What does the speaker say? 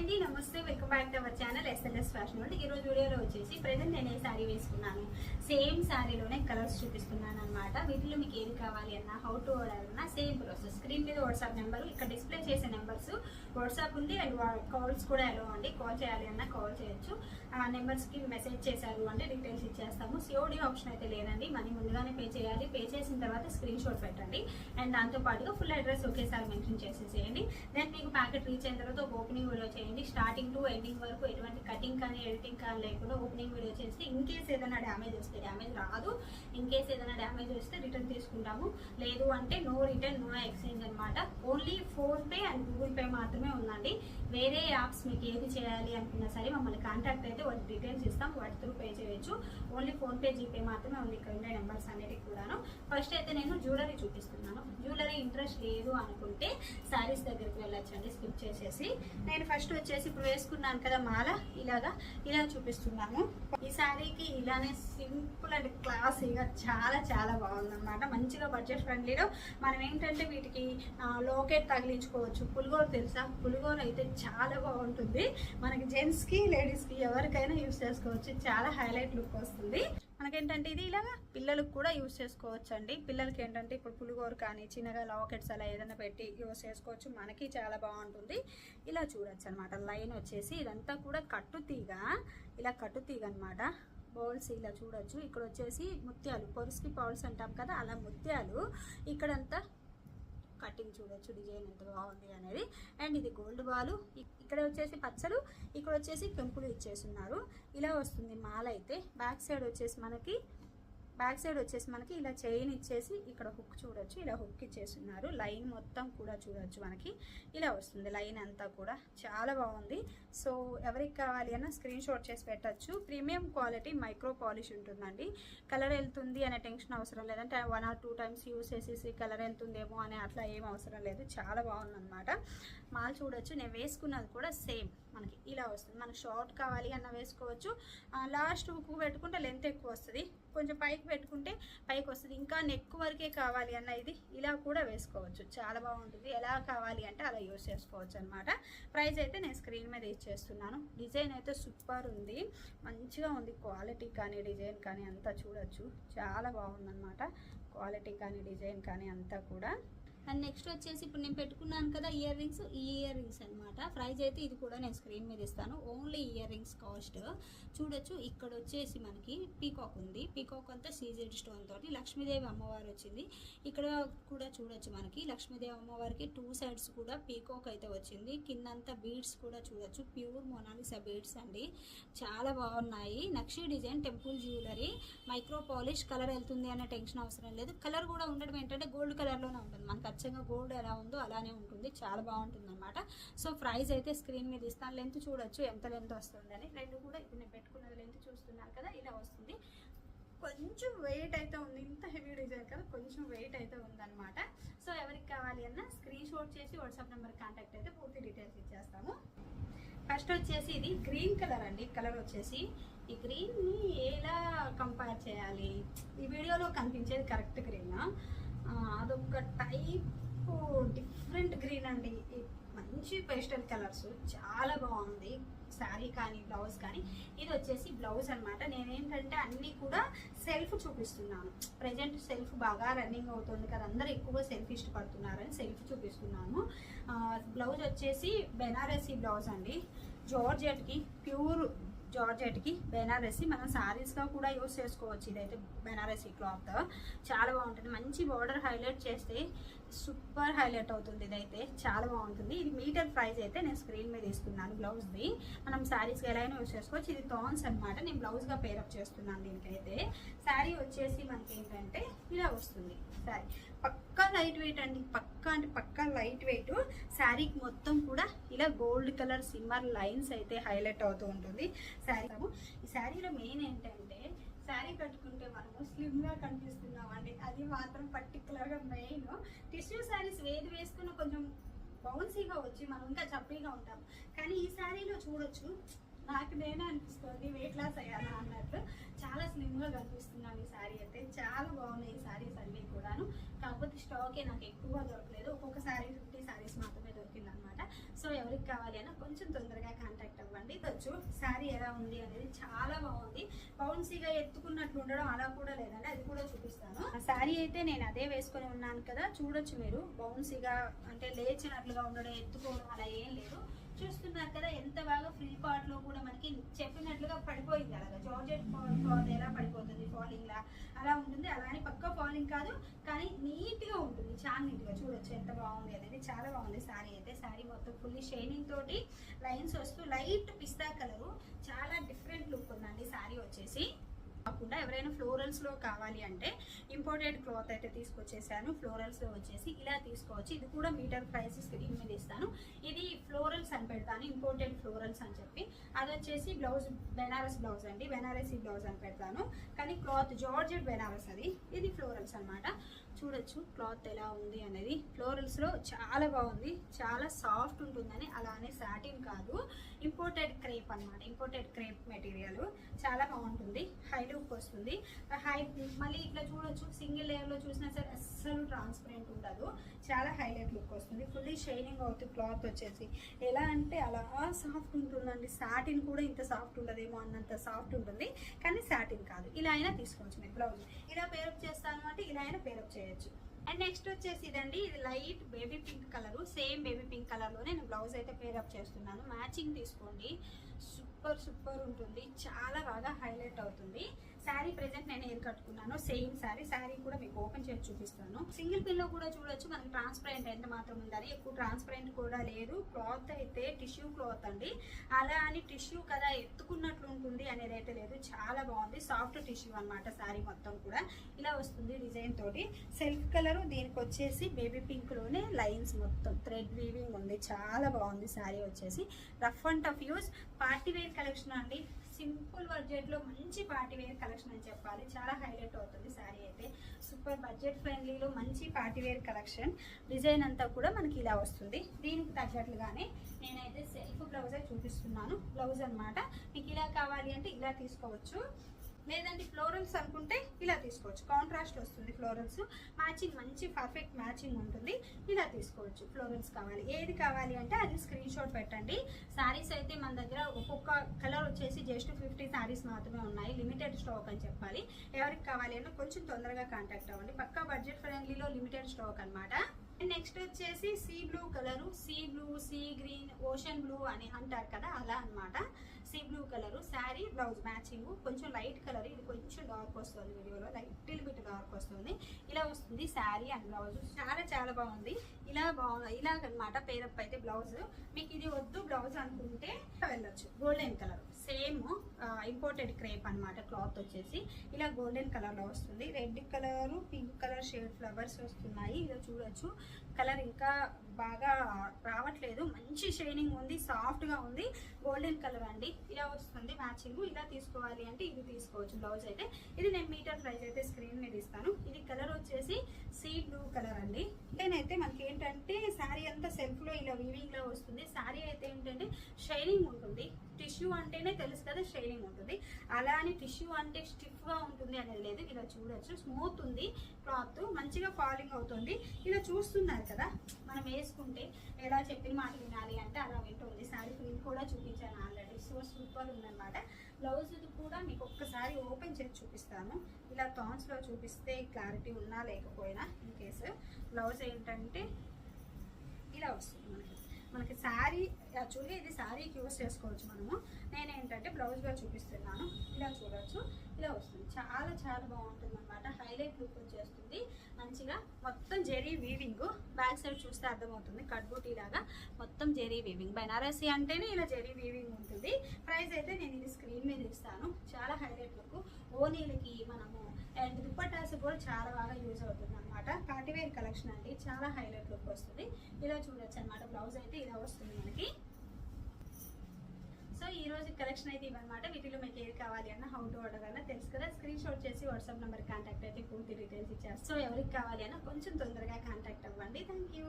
అండి నమస్తే welcome back to our channel SLS fashion world ఈ రోజు వీడియోలో వచ్చేసి ప్రెసెంట్ నేను ఏ శారీ వేసుకున్నాను? సేమ్ శారీలోనే కలర్స్ చూపిస్తున్నాను అనమాట వీటిలో మీకు ఏది కావాలి అన్నా హౌ టు ఆర్డర్ అన్నా సేమ్ ప్రాసెస్ స్క్రీన్ మీద వాట్సాప్ నెంబర్ ఇక్కడ డిస్ప్లే చేసే నెంబర్స్ వాట్సాప్ ఉంది అండ్ కాల్స్ కూడా ఎలా అండి. కాల్ చేయాలి అన్నా కాల్ చేయొచ్చు. ఆ నెంబర్స్కి మెసేజ్ చేశారు అంటే డీటెయిల్స్ ఇచ్చేస్తాము. సిఓడి ఆప్షన్ అయితే లేదండి. మనీ ముందుగానే పే చేయాలి. పే చేసిన తర్వాత స్క్రీన్ షాట్ పెట్టండి. అండ్ దాంతోపాటుగా ఫుల్ అడ్రస్ ఒకేసారి మెన్షన్ చేసేసేయండి. దెన్ మీకు ప్యాకెట్ రీచ్ అయిన తర్వాత ఓపెనింగ్ వీడియో చేయండి. స్టార్టింగ్ టు ఎండింగ్ వరకు ఎటువంటి కటింగ్ కానీ ఎడిటింగ్ కానీ లేకుండా ఓపెనింగ్ వీడియో చేస్తే ఇన్ కేస్ ఏదైనా డ్యామేజ్ వస్తే డ్యామేజ్ రాదు. ఇన్ కేస్ ఏదైనా డ్యామేజ్ వస్తే రిటర్న్ తీసుకుంటాము. లేదు అంటే నో రిటర్న్ నో ఎక్స్చేంజ్ అనమాట only PhonePe and Google Pay మాత్రమే ఉందండి. వేరే యాప్స్ మీకు ఏది చేయాలి అనుకున్నా సరే మమ్మల్ని కాంటాక్ట్ అయితే వాటి డీటెయిల్స్ ఇస్తాం. వాటి త్రూ పే చేయొచ్చు. ఓన్లీ ఫోన్ పే జీపే మాత్రమే ఉంది ఇక్కడ ఉండే నెంబర్స్ అనేటివి కూడాను. ఫస్ట్ అయితే నేను జ్యువెలరీ చూపిస్తున్నాను. జ్యువెలరీ ఇంట్రెస్ట్ లేదు అనుకుంటే శారీస్ దగ్గరికి వెళ్ళొచ్చండి స్కిప్ చేసేసి. నేను ఫస్ట్ వచ్చేసి ఇప్పుడు వేసుకున్నాను కదా మాల ఇలాగా. ఇలా చూపిస్తున్నాను. ఈ శారీకి ఇలానే సింపుల్ అండ్ క్లాసీగా చాలా చాలా బాగుందన్నమాట. మంచిగా బడ్జెట్ ఫ్రెండ్లీలో మనం ఏంటంటే వీటికి లోకెట్ తగిలించుకోవచ్చు. పులిగోర తెలుసా? పులిగోర అయితే చాలా బాగుంటుంది. మనకి జెంట్స్కి లేడీస్కి ఎవరికైనా యూస్ చేసుకోవచ్చు. చాలా హైలైట్ లుక్ వస్తుంది. మనకేంటంటే ఇది ఇలాగా పిల్లలకు కూడా యూస్ చేసుకోవచ్చు అండి పిల్లలకి ఏంటంటే ఇప్పుడు పులిగోరు కానీ చిన్నగా లాకెట్స్ అలా ఏదైనా పెట్టి యూస్ చేసుకోవచ్చు. మనకి చాలా బాగుంటుంది. ఇలా చూడొచ్చు అనమాట లైన్ వచ్చేసి ఇదంతా కూడా కట్టుతీగ ఇలా కట్టుతీగ అనమాట బౌల్స్ ఇలా చూడొచ్చు. ఇక్కడ వచ్చేసి ముత్యాలు పొరుసుకి బౌల్స్ అంటాం కదా అలా ముత్యాలు. ఇక్కడంతా కటింగ్ చూడొచ్చు డిజైన్ ఎంత బాగుంది అనేది. అండ్ ఇది గోల్డ్ బాలు. ఇక్కడ వచ్చేసి పచ్చలు ఇక్కడ వచ్చేసి కెంపులు ఇచ్చేస్తున్నారు ఇలా వస్తుంది మాల అయితే. బ్యాక్ సైడ్ వచ్చేసి మనకి బ్యాక్ సైడ్ వచ్చేసి మనకి ఇలా చైన్ ఇచ్చేసి ఇక్కడ హుక్ చూడొచ్చు. ఇలా హుక్ ఇచ్చేస్తున్నారు. లైన్ మొత్తం కూడా చూడొచ్చు మనకి. ఇలా వస్తుంది. లైన్ అంతా కూడా చాలా బాగుంది. సో ఎవరికి కావాలి అన్న స్క్రీన్ షాట్ చేసి పెట్టచ్చు. ప్రీమియం క్వాలిటీ మైక్రో పాలిష్ ఉంటుందండి. కలర్ వెళ్తుంది అనే టెన్షన్ అవసరం లేదంటే one or two times use చేసేసి కలర్ వెళ్తుందేమో అనే అట్లా ఏం అవసరం లేదు. చాలా బాగుందన్నమాట. మాల్ చూడొచ్చు. నేను వేసుకున్నది కూడా సేమ్ మనకి ఇలా వస్తుంది. మనకి షార్ట్ కావాలి అన్న వేసుకోవచ్చు. లాస్ట్ హుక్ పెట్టుకుంటే లెంత్ ఎక్కువ వస్తుంది. కొంచెం పైకి పెట్టుకుంటే పైకి వస్తుంది. ఇంకా నెక్ వరకే కావాలి అన్న ఇది. ఇలా కూడా వేసుకోవచ్చు. చాలా బాగుంటుంది. ఎలా కావాలి అంటే అలా యూస్ చేసుకోవచ్చు అనమాట ప్రైస్ అయితే నేను స్క్రీన్ మీద ఇచ్చేస్తున్నాను. డిజైన్ అయితే సూపర్ ఉంది. మంచిగా ఉంది. క్వాలిటీ కానీ డిజైన్ కానీ అంతా చూడొచ్చు. చాలా బాగుందన్నమాట. క్వాలిటీ కానీ డిజైన్ కానీ అంతా కూడా. అండ్ నెక్స్ట్ వచ్చేసి ఇప్పుడు నేను పెట్టుకున్నాను కదా ఇయర్ రింగ్స్ ఈ ఇయర్ రింగ్స్ అనమాట ప్రైజ్ అయితే ఇది కూడా నేను స్క్రీన్ మీద ఇస్తాను. ఓన్లీ ఇయర్ రింగ్స్ కాస్ట్ చూడొచ్చు ఇక్కడ వచ్చేసి మనకి పీకాక్ ఉంది. పీకాక్ అంతా సీజెడ్ స్టోన్ తోటి లక్ష్మీదేవి అమ్మవారు వచ్చింది. ఇక్కడ కూడా చూడొచ్చు మనకి లక్ష్మీదేవి అమ్మవారికి టూ సైడ్స్ కూడా పీకాక్ అయితే వచ్చింది. కిందంతా బీడ్స్ కూడా చూడొచ్చు. ప్యూర్ మొనాలిసా బీడ్స్ అండి. చాలా బాగున్నాయి. నక్షి design temple jewellery micro polish colour వెళ్తుంది అనే టెన్షన్ అవసరం లేదు. కలర్ కూడా ఉండడం ఏంటంటే గోల్డ్ కలర్లోనే ఉంటుంది. మనకు అచ్చంగా గోల్డ్ ఎలా ఉందో అలానే ఉంటుంది. చాలా బాగుంటుంది అనమాట సో ప్రైస్ అయితే స్క్రీన్ మీద ఇస్తాను. లెంత్ చూడొచ్చు. ఎంత లెంత్ వస్తుంది అని. రెండు కూడా ఇప్పుడు నేను పెట్టుకున్నది లెంత్ చూస్తున్నారు కదా ఇలా వస్తుంది. కొంచెం వెయిట్ అయితే ఉంది. ఇంత హెవీ డిజైన్ కదా కొంచెం వెయిట్ అయితే ఉందన్నమాట. సో ఎవరికి కావాలి అన్న స్క్రీన్ షాట్ చేసి వాట్సాప్ నెంబర్ కాంటాక్ట్ అయితే పూర్తి డీటెయిల్స్ ఇచ్చేస్తాము. ఫస్ట్ వచ్చేసి ఇది గ్రీన్ కలర్ అండి. కలర్ వచ్చేసి ఈ గ్రీన్ని ఎలా కంపేర్ చేయాలి? ఈ వీడియోలో కనిపించేది కరెక్ట్ గ్రీన్ అదొక టైప్ డిఫరెంట్ గ్రీన్ అండి. మంచి పేస్టల్ కలర్స్ చాలా బాగుంది. శారీ కానీ బ్లౌజ్ కానీ. ఇది వచ్చేసి బ్లౌజ్ అనమాట నేనేంటంటే అన్నీ కూడా సెల్ఫ్ చూపిస్తున్నాను. ప్రజెంట్ సెల్ఫ్ బాగా రన్నింగ్ అవుతుంది కదా అందరూ ఎక్కువగా సెల్ఫ్ ఇష్టపడుతున్నారని సెల్ఫ్ చూపిస్తున్నాను. బ్లౌజ్ వచ్చేసి బెనారసీ బ్లౌజ్ అండి. జార్జెట్కి ప్యూర్ జార్జెట్కి బెనారసీ మనం సారీస్గా కూడా యూస్ చేసుకోవచ్చు. ఇదైతే బెనారసీ క్లాత్. చాలా బాగుంటుంది. మంచి బార్డర్ హైలైట్ చేస్తే సూపర్ హైలైట్ అవుతుంది ఇదైతే. చాలా బాగుంటుంది. ఇది మీటర్ ప్రైస్ అయితే నేను స్క్రీన్ మీద ఇస్తున్నాను బ్లౌజ్ది. మనం శారీస్కి ఎలా అయినా యూస్ చేసుకోవచ్చు. ఇది థాన్స్ అనమాట నేను బ్లౌజ్గా పేరప్ చేస్తున్నాను దీనికైతే. శారీ వచ్చేసి మనకి ఏంటంటే ఇలా వస్తుంది. శారీ. పక్కా లైట్ వెయిట్ అండి. పక్కా అంటే పక్కా లైట్ వెయిట్ శారీకి మొత్తం కూడా ఇలా గోల్డ్ కలర్ సిమ్మర్ లైన్స్ అయితే హైలైట్ అవుతూ ఉంటుంది. శారీ. ఈ శారీలో మెయిన్ ఏంటంటే శారీ కట్టుకుంటే మనము స్లిమ్గా కనిపిస్తున్నాం అండి అది మాత్రం పర్టికులర్గా మెయిన్ టిష్యూ శారీస్ వేది వేసుకున్న కొంచెం బౌన్సీగా వచ్చి మనం ఇంకా చప్పీగా ఉంటాం. కానీ ఈ శారీలో చూడొచ్చు నాకు నేనే అనిపిస్తుంది వెయిట్ లాస్ అయ్యానా అన్నట్టు. చాలా స్లిమ్గా కనిపిస్తున్నాను ఈ శారీ అయితే. చాలా బాగున్నాయి ఈ శారీస్ అన్ని కూడాను. కాకపోతే స్టాకే నాకు ఎక్కువగా దొరకలేదు. ఒక్కొక్క శారీ ఫిఫ్టీ శారీస్ మాత్రం సో ఎవరికి కావాలి అయినా కొంచెం తొందరగా కాంటాక్ట్ అవ్వండి. వచ్చు శారీ ఎలా ఉంది అనేది చాలా బాగుంది. బౌన్సీగా ఎత్తుకున్నట్లు ఉండడం అలా కూడా లేదండి అది కూడా చూపిస్తాను. శారీ అయితే నేను అదే వేసుకొని ఉన్నాను కదా చూడొచ్చు మీరు. బౌన్సీగా అంటే లేచినట్లుగా ఉండడం ఎత్తుకోవడం అలా ఏం లేదు. చూస్తున్నారు కదా ఎంత బాగా ఫ్రీ పార్ట్లో కూడా మనకి చెప్పినట్లుగా పడిపోయింది. అలాగా జార్జెట్ క్లాత్ ఎలా పడిపోతుంది ఫాలింగ్ లా? అలా ఉంటుంది. అలానే పక్క ఫాలింగ్ కాదు కానీ నీట్గా ఉంటుంది. చాలా నీట్గా చూడొచ్చు ఎంత బాగుంది అనేది. చాలా బాగుంది సారీ అయితే. శారీ మొత్తం ఫుల్లీ షైనింగ్ తోటి లైన్స్ వస్తూ లైట్ పిస్తా కలరు చాలా డిఫరెంట్ లుక్ ఉందండి. సారీ వచ్చేసి. కాకుండా ఎవరైనా ఫ్లోరల్స్లో కావాలి అంటే ఇంపోర్టెడ్ క్లాత్ అయితే తీసుకొచ్చేసాను. ఫ్లోరల్స్లో వచ్చేసి ఇలా తీసుకోవచ్చు. ఇది కూడా మీటర్ ప్రైస్ స్క్రీన్ మీద ఇస్తాను. ఇది ఫ్లోరల్స్ అని పెడతాను ఇంపోర్టెడ్ ఫ్లోరల్స్ అని చెప్పి. అది వచ్చేసి బ్లౌజ్ బెనారస్ బ్లౌజ్ అండి. బెనారసీ బ్లౌజ్ అని పెడతాను. కానీ క్లాత్ జార్జెట్ బెనారస్ అది. ఇది ఫ్లోరల్స్ అనమాట చూడొచ్చు. క్లాత్ ఎలా ఉంది అనేది. ఫ్లోరల్స్లో చాలా బాగుంది. చాలా సాఫ్ట్ ఉంటుందని అలానే సాటిన్ కాదు. ఇంపోర్టెడ్ క్రేప్ అన్నమాట. Imported crepe material. చాలా బాగుంటుంది. హై లుక్ వస్తుంది. హై మళ్ళీ ఇట్లా చూడొచ్చు. సింగిల్ లేయర్లో చూసినా సరే అస్సలు ట్రాన్స్పరెంట్ ఉండదు. చాలా హైలైట్ లుక్ వస్తుంది. ఫుల్లీ షైనింగ్ అవుతుంది క్లాత్ వచ్చేసి. ఎలా అంటే అలా సాఫ్ట్ ఉంటుందండి. సాటిన్ కూడా ఇంత సాఫ్ట్ ఉండదేమో అన్నంత సాఫ్ట్ ఉంటుంది. కానీ సాటిన్ కాదు. ఇలా అయినా తీసుకోవచ్చు మీరు బ్లౌజ్. ఇలా పేరప్ చేస్తాను అంటే ఇలా అయినా పేరప్ చేయొచ్చు అండ్ నెక్స్ట్ వచ్చేసి ఇదండి ఇది light baby pink colour. Same baby pink కలర్లో నేను బ్లౌజ్ అయితే పేరప్ చేస్తున్నాను. మ్యాచింగ్ తీసుకోండి. సూపర్ సూపర్ ఉంటుంది. చాలా బాగా హైలైట్ అవుతుంది. శారీ ప్రెజెంట్ నేను ఏది కట్టుకున్నాను సేమ్ శారీ. శారీ కూడా మీకు ఓపెన్ చేసి చూపిస్తాను. సింగిల్ పిల్లో కూడా చూడొచ్చు. మనకి ట్రాన్స్పరెంట్ ఎంత మాత్రం ఉందని. ఎక్కువ ట్రాన్స్పరెంట్ కూడా లేదు. క్లాత్ అయితే టిష్యూ క్లాత్ అండి. అలా అని టిష్యూ కదా ఎత్తుకున్నట్లు ఉంటుంది అనేది అయితే లేదు. చాలా బాగుంది. సాఫ్ట్ టిష్యూ అన్నమాట శారీ మొత్తం కూడా. ఇలా వస్తుంది డిజైన్ తోటి. సెల్ఫ్ కలర్ దీనికి వచ్చేసి బేబీ పింక్లోనే లైన్స్ మొత్తం. థ్రెడ్ వీవింగ్ ఉంది. చాలా బాగుంది శారీ వచ్చేసి. Rough and tough use party wear collection అండి. సింపుల్ బడ్జెట్లో మంచి పార్టీ వేర్ కలెక్షన్ అని చెప్పాలి. చాలా హైలైట్ అవుతుంది శారీ అయితే. సూపర్ బడ్జెట్ ఫ్రెండ్లీలో మంచి పార్టీ వేర్ కలెక్షన్. డిజైన్ అంతా కూడా మనకి ఇలా వస్తుంది. దీనికి తగ్గట్లుగానే నేనైతే సెల్ఫ్ బ్లౌజే చూపిస్తున్నాను. బ్లౌజ్ అనమాట మీకు ఇలా కావాలి అంటే ఇలా తీసుకోవచ్చు. లేదంటే ఫ్లోరల్స్ అనుకుంటే ఇలా తీసుకోవచ్చు. కాంట్రాస్ట్ వస్తుంది ఫ్లోరల్స్. మ్యాచింగ్ మంచి పర్ఫెక్ట్ మ్యాచింగ్ ఉంటుంది. ఇలా తీసుకోవచ్చు. ఫ్లోరల్స్ కావాలి. ఏది కావాలి అంటే అది స్క్రీన్ షాట్ పెట్టండి. శారీస్ అయితే మన దగ్గర ఒక్కొక్క కలర్ వచ్చేసి జస్ట్ ఫిఫ్టీ శారీస్ మాత్రమే ఉన్నాయి. లిమిటెడ్ స్టాక్ అని చెప్పాలి. ఎవరికి కావాలి అంటే కొంచెం తొందరగా కాంటాక్ట్ అవ్వండి. పక్కా బడ్జెట్ ఫ్రెండ్లీలో లిమిటెడ్ స్టాక్ అన్నమాట. నెక్స్ట్ వచ్చేసి sea blue colour sea blue sea green ocean blue అని అంటారు కదా అలా అన్నమాట. Sea blue colour sari blouse matching. కొంచెం లైట్ కలర్ ఇది కొంచెం డార్క్ వస్తుంది వీడియోలో. లైట్ బిట్ డార్క్ వస్తుంది. ఇలా వస్తుంది శారీ అండ్ బ్లౌజ్. చాలా చాలా బాగుంది. ఇలా బాగుంది ఇలాగనమాట పేరప్ అయితే బ్లౌజ్. మీకు ఇది వద్దు బ్లౌజ్ అనుకుంటే వెళ్ళొచ్చు. Golden colour same imported crepe అన్నమాట క్లాత్ వచ్చేసి. ఇలా గోల్డెన్ కలర్లో వస్తుంది. Red colour pink colour shade flowers వస్తున్నాయి. ఇలా చూడొచ్చు. కలర్ ఇంకా బాగా రావట్లేదు. మంచి షైనింగ్ ఉంది సాఫ్ట్గా ఉంది. గోల్డెన్ కలర్ అండి. ఇలా వస్తుంది మ్యాచింగ్. ఇలా తీసుకోవాలి అంటే ఇది తీసుకోవచ్చు బ్లౌజ్ అయితే. ఇది నేను మీటర్ ప్రైస్ అయితే స్క్రీన్ మీద ఇస్తాను. ఇది కలర్ వచ్చేసి సీ బ్లూ కలర్ అండి. నేనైతే మనకి ఏంటంటే శారీ అంతా సెల్ఫ్లో ఇలా వీవింగ్లో వస్తుంది. శారీ అయితే ఏంటంటే షైనింగ్ ఉంటుంది. టిష్యూ అంటేనే తెలుసు కదా షైనింగ్ ఉంటుంది. అలా అని టిష్యూ అంటే స్టిఫ్గా ఉంటుంది అనేది లేదు. ఇలా చూడొచ్చు. స్మూత్ ఉంది క్లాత్. మంచిగా ఫాలింగ్ అవుతుంది. ఇలా చూస్తున్నారు కదా మనం వేసుకుంటే ఎలా చెప్పిన మాట వినాలి అంటే అలా వింటుంది. శారీ ప్రింట్ కూడా చూపించాను ఆల్రెడీ. సో సూపర్ ఉందన్నమాట. బ్లౌజ్ కూడా మీకు ఒక్కసారి ఓపెన్ చేసి చూపిస్తాను. ఇలా థాన్స్లో చూపిస్తే క్లారిటీ ఉన్నా లేకపోయినా ఇన్ కేసు బ్లౌజ్ ఏంటంటే ఇలా వస్తుంది మనకి. మనకి శారీ యాక్చువల్లీ ఇది శారీకి యూస్ చేసుకోవచ్చు మనము. నేను ఏంటంటే బ్లౌజ్గా చూపిస్తున్నాను. ఇలా చూడవచ్చు ఇలా వస్తుంది. చాలా చాలా బాగుంటుంది అనమాట హైలైట్ లుక్ వచ్చేస్తుంది. మంచిగా మొత్తం జెరీ వీవింగ్ బ్యాక్ సైడ్ చూస్తే అర్థమవుతుంది. కట్బూటీ లాగా మొత్తం జెరీ వీవింగ్ బెనారసీ అంటేనే ఇలా జెరీ వీవింగ్ ఉంటుంది. ప్రైస్ అయితే నేను ఇది స్క్రీన్ మీద ఇస్తాను. చాలా హైలైట్ లుక్ ఓనీలకి మనము అండ్ దుప్పటాస్ కూడా చాలా బాగా యూజ్ అవుతుంది అనమాట పార్టీ వేర్ కలెక్షన్ అండి. చాలా హైలైట్ లుక్ వస్తుంది. ఇలా చూడొచ్చు అనమాట బ్లౌజ్ అయితే ఇలా వస్తుంది మనకి. సో ఈ రోజు కలెక్షన్ అయితే ఇవన్నమాట వీటిలో మీకు ఏది కావాలి అన్న హౌ టు ఆర్డర్ అన్న తెలుసు కదా. స్క్రీన్ షాట్ చేసి వాట్సాప్ నెంబర్ కాంటాక్ట్ అయితే పూర్తి డీటెయిల్స్ ఇచ్చారు సో ఎవరికి కావాలి అన్న కొంచెం తొందరగా కాంటాక్ట్ అవ్వండి. Thank you